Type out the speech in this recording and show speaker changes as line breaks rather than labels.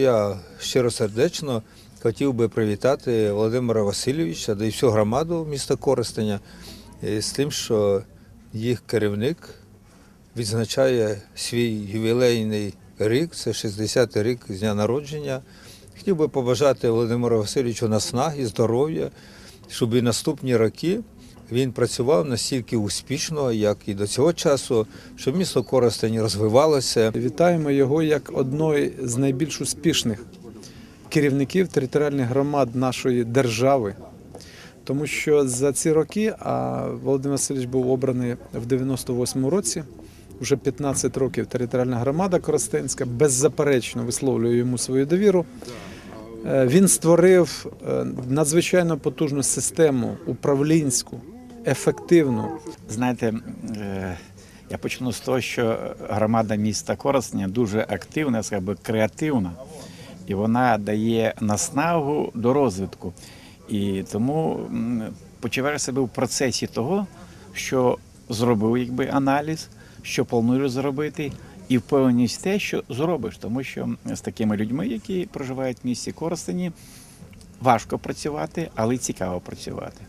Я щиросердечно хотів би привітати Володимира Васильовича та й всю громаду міста Коростеня е, з тим, що їх керівник відзначає свій ювілейний рік, це 60-й рік з дня народження. Хотів би побажати Володимиру Васильовичу наснаги, здоров'я, щоб і наступні роки він працював настільки успішно, як і до цього часу, щоб місто Коростень розвивалося.
Вітаємо його як одної з найбільш успішних керівників територіальних громад нашої держави. Тому що за ці роки, а Володимир Васильович був обраний в 98-му році, вже 15 років територіальна громада Коростенська беззаперечно висловлює йому свою довіру. Е, Він створив е, надзвичайно потужну систему управлінську, ефективну,
Знаєте, е, я почну з того, що громада міста Коростеня дуже активна, скажімо, креативна, і вона дає наснагу до розвитку. І тому почуваю себе в процесі того, що зробив якби аналіз, що плануєш зробити, і впевненість те, що зробиш, тому що з такими людьми, які проживають в місті Коростені, важко працювати, але цікаво працювати.